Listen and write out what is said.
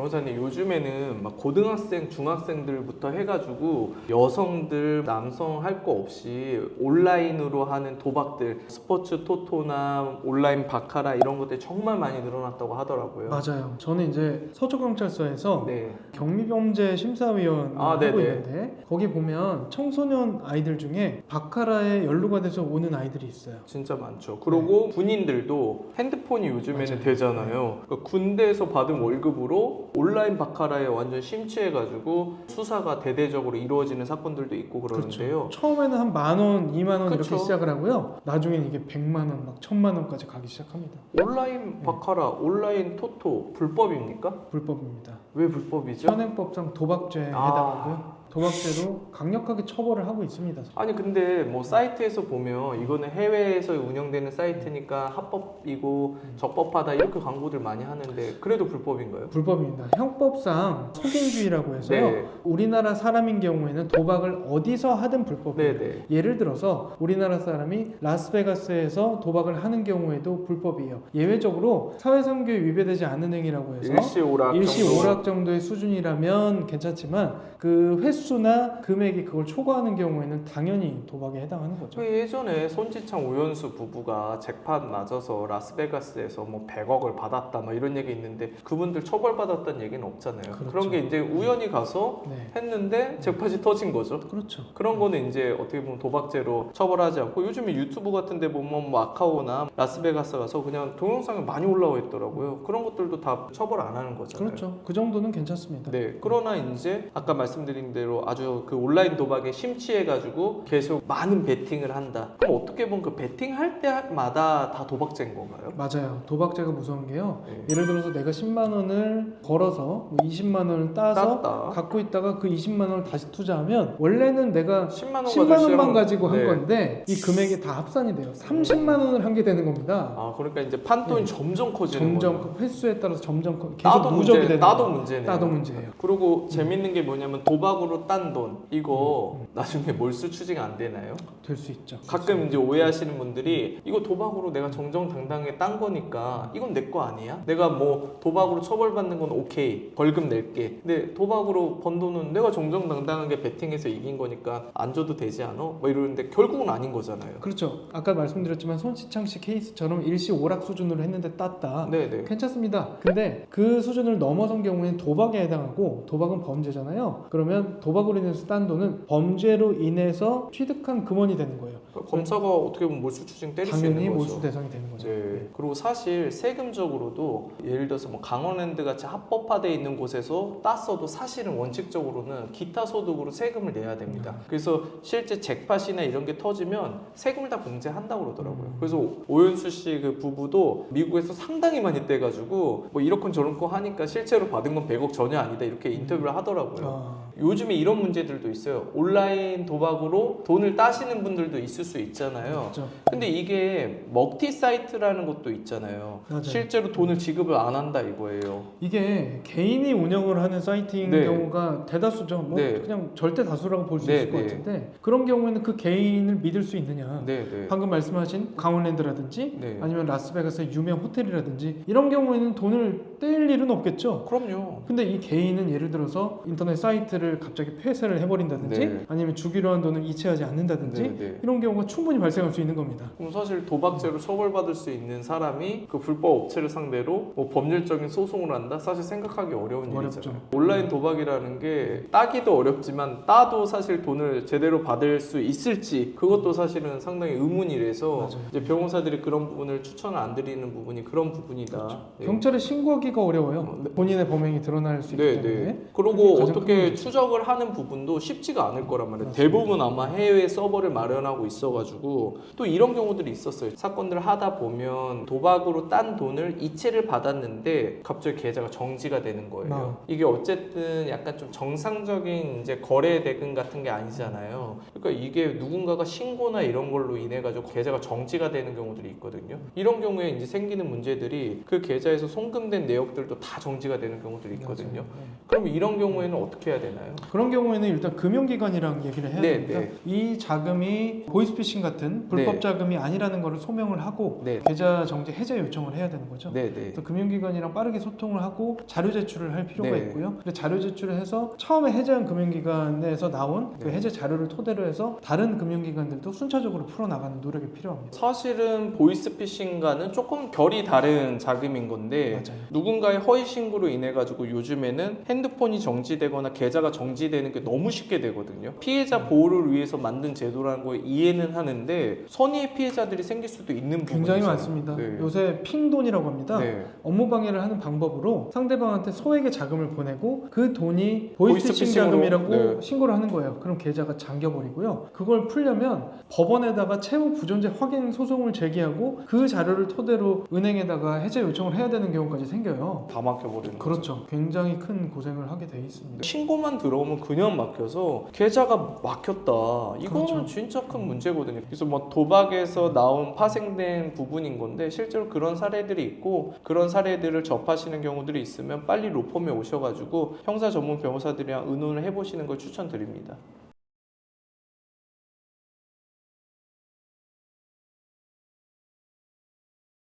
변호사님 요즘에는 막 고등학생, 중학생들부터 해가지고 여성들, 남성 할 거 없이 온라인으로 하는 도박들, 스포츠 토토나 온라인 바카라 이런 것들이 정말 많이 늘어났다고 하더라고요. 맞아요. 저는 이제 서초경찰서에서 네. 경미범죄 심사위원 아, 하고 네네. 있는데 거기 보면 청소년 아이들 중에 바카라에 연루가 돼서 오는 아이들이 있어요. 진짜 많죠. 그리고 군인들도 핸드폰이 요즘에는 맞아요. 되잖아요. 그러니까 군대에서 받은 월급으로 온라인 바카라에 완전 심취해가지고 수사가 대대적으로 이루어지는 사건들도 있고 그러는데요. 처음에는 한 만 원, 이만 원 그쵸. 이렇게 시작을 하고요. 나중에는 이게 백만 원, 막 천만 원까지 가기 시작합니다. 온라인 바카라, 온라인 토토 불법입니까? 불법입니다. 왜 불법이죠? 현행법상 도박죄에 아. 해당하고요. 도박죄로 강력하게 처벌을 하고 있습니다. 아니 근데 뭐 사이트에서 보면 이거는 해외에서 운영되는 사이트니까 합법이고 적법하다 이렇게 광고들 많이 하는데 그래도 불법인가요? 불법입니다. 형법상 속인주의라고 해서요. 네. 우리나라 사람인 경우에는 도박을 어디서 하든 불법이에요. 네네. 예를 들어서 우리나라 사람이 라스베가스에서 도박을 하는 경우에도 불법이에요. 예외적으로 사회성교에 위배되지 않는 행위라고 해서 일시 오락 일시 정도. 오락 정도의 수준이라면 괜찮지만 그 횟수 나 금액이 그걸 초과하는 경우에는 당연히 도박에 해당하는 거죠. 그 예전에 손지창 오연수 부부가 잭팟 맞아서 라스베가스에서 뭐 100억을 받았다 뭐 이런 얘기 있는데 그분들 처벌받았다는 얘기는 없잖아요. 그렇죠. 그런게 이제 우연히 가서 네, 했는데 잭팟이 터진 거죠. 그렇죠. 그런 거는 이제 어떻게 보면 도박죄로 처벌하지 않고 요즘에 유튜브 같은 데 보면 뭐 마카오나 라스베가스 가서 그냥 동영상이 많이 올라와 있더라고요. 그런 것들도 다 처벌 안 하는 거잖아요. 그렇죠. 그 정도는 괜찮습니다. 네. 그러나 이제 아까 말씀드린 대로 아주 그 온라인 도박에 심취해가지고 계속 많은 베팅을 한다. 그럼 어떻게 보면 그 베팅 할 때마다 다 도박죄인 건가요? 맞아요. 도박죄가 무서운 게요. 네. 예를 들어서 내가 10만 원을 걸어서 뭐 20만 원을 따서 땄다. 갖고 있다가 그 20만 원을 다시 투자하면 원래는 내가 10만 원 10만 가지고 원만 시작한- 가지고 한 네. 건데 이 금액이 다 합산이 돼요. 30만 원을 한 게 되는 겁니다. 아 그러니까 이제 판돈이 네. 점점 커지는. 점점 그 횟수에 따라서 점점 커- 계속 나도 누적이 문제, 되는 나도 거예요. 문제네요. 나도 문제예요. 그리고 재밌는 게 뭐냐면 도박으로 딴돈 이거 음, 나중에 몰수 추징 안 되나요? 될 수 있죠. 가끔 이제 오해하시는 분들이 이거 도박으로 내가 정정당당하게 딴 거니까 이건 내 거 아니야? 내가 뭐 도박으로 처벌받는 건 오케이 벌금 낼게 근데 도박으로 번 돈은 내가 정정당당하게 베팅해서 이긴 거니까 안 줘도 되지 않아? 뭐 이러는데 결국은 아닌 거잖아요 그렇죠. 아까 말씀드렸지만 손시창 씨 케이스처럼 일시 오락 수준으로 했는데 땄다. 네네 괜찮습니다. 근데 그 수준을 넘어선 경우에는 도박에 해당하고 도박은 범죄잖아요. 그러면 도 박으로 인해서 딴 돈은 범죄로 인해서 취득한 금원이 되는 거예요. 그러니까 검사가 어떻게 보면 몰수 추징 때릴 수 당연히 있는 거죠 몰수 대상이 되는 거죠. 네. 그리고 사실 세금적으로도 예를 들어서 뭐 강원랜드 같이 합법화돼 있는 곳에서 땄어도 사실은 원칙적으로는 기타 소득으로 세금을 내야 됩니다. 그래서 실제 잭팟이나 이런 게 터지면 세금을 다 공제한다고 그러더라고요. 음. 그래서 오연수 씨 그 부부도 미국에서 상당히 많이 떼가지고 뭐 이렇건 저런건 하니까 실제로 받은 건 100억 전혀 아니다 이렇게 인터뷰를 하더라고요. 아, 요즘에 이런 문제들도 있어요. 온라인 도박으로 돈을 따시는 분들도 있을 수 있잖아요. 그렇죠. 근데 이게 먹튀 사이트라는 것도 있잖아요. 맞아요. 실제로 돈을 지급을 안 한다 이거예요. 이게 개인이 운영을 하는 사이트인 네. 경우가 대다수죠. 뭐 네. 그냥 절대 다수라고 볼 수 네, 있을 것 네. 같은데 그런 경우에는 그 개인을 믿을 수 있느냐? 네, 네. 방금 말씀하신 강원랜드라든지 네. 아니면 라스베가스의 유명 호텔이라든지 이런 경우에는 돈을 떼일 일은 없겠죠. 그럼요. 근데 이 개인은 예를 들어서 인터넷 사이트를 갑자기 폐쇄를 해버린다든지 네. 아니면 주기로 한 돈을 이체하지 않는다든지 네, 네. 이런 경우가 충분히 발생할 수 있는 겁니다. 그럼 사실 도박죄로 처벌받을 수 있는 사람이 그 불법 업체를 상대로 뭐 법률적인 소송을 한다? 사실 생각하기 어려운 어렵죠. 일이잖아요. 온라인 도박이라는 게 따기도 어렵지만 따도 사실 돈을 제대로 받을 수 있을지 그것도 사실은 상당히 의문이라서 맞아요. 이제 변호사들이 그런 부분을 추천을 안 드리는 부분이 그런 부분이다. 네. 경찰에 신고하기 가 어려워요. 어, 네. 본인의 범행이 드러날 수 있기 네, 때문에. 네. 그리고 어떻게. 추적을 하는 부분도 쉽지가 않을 거란 말이에요. 맞습니다. 대부분 아마 해외 서버를 마련하고 있어가지고 또 이런 경우들이 있었어요. 사건들을 하다 보면 도박으로 딴 돈을 이체를 받았는데 갑자기 계좌가 정지가 되는 거예요. 아. 이게 어쨌든 약간 좀 정상적인 이제 거래 대금 같은 게 아니잖아요. 그러니까 이게 누군가가 신고나 이런 걸로 인해 가지고 계좌가 정지가 되는 경우들이 있거든요. 이런 경우에 이제 생기는 문제들이 그 계좌에서 송금된 내 역들도 다 정지가 되는 경우들이 있거든요. 네. 그럼 이런 경우에는 어떻게 해야 되나요? 그런 경우에는 일단 금융기관이랑 얘기를 해야 네, 됩니다. 네. 이 자금이 보이스피싱 같은 불법 네. 자금이 아니라는 것을 소명을 하고 네. 계좌 정지 해제 요청을 해야 되는 거죠. 네, 네. 그래서 금융기관이랑 빠르게 소통을 하고 자료 제출을 할 필요가 네. 있고요. 자료 제출을 해서 처음에 해제한 금융기관에서 나온 그 네. 해제 자료를 토대로 해서 다른 금융기관들도 순차적으로 풀어나가는 노력이 필요합니다. 사실은 보이스피싱과는 조금 결이 다른 자금인 건데 맞아요. 누 군가의 허위 신고로 인해 가지고 요즘에는 핸드폰이 정지되거나 계좌가 정지되는 게 너무 쉽게 되거든요. 피해자 보호를 위해서 만든 제도라는 거 이해는 하는데 선의의 피해자들이 생길 수도 있는 굉장히 부분이잖아요. 많습니다. 네. 요새 핑돈이라고 합니다. 네. 업무 방해를 하는 방법으로 상대방한테 소액의 자금을 보내고 그 돈이 보이스피싱 자금이라고 네. 신고를 하는 거예요. 그럼 계좌가 잠겨버리고요. 그걸 풀려면 법원에다가 채무 부존재 확인 소송을 제기하고 그 자료를 토대로 은행에다가 해제 요청을 해야 되는 경우까지 생겨요. 다 막혀버리는 거죠. 그렇죠. 굉장히 큰 고생을 하게 돼 있습니다. 신고만 들어오면 그냥 막혀서 계좌가 막혔다. 이거는 그렇죠. 진짜 큰 문제거든요. 그래서 뭐 도박에서 나온 파생된 부분인 건데 실제로 그런 사례들이 있고 그런 사례들을 접하시는 경우들이 있으면 빨리 로펌에 오셔가지고 형사 전문 변호사들이랑 의논을 해보시는 걸 추천드립니다.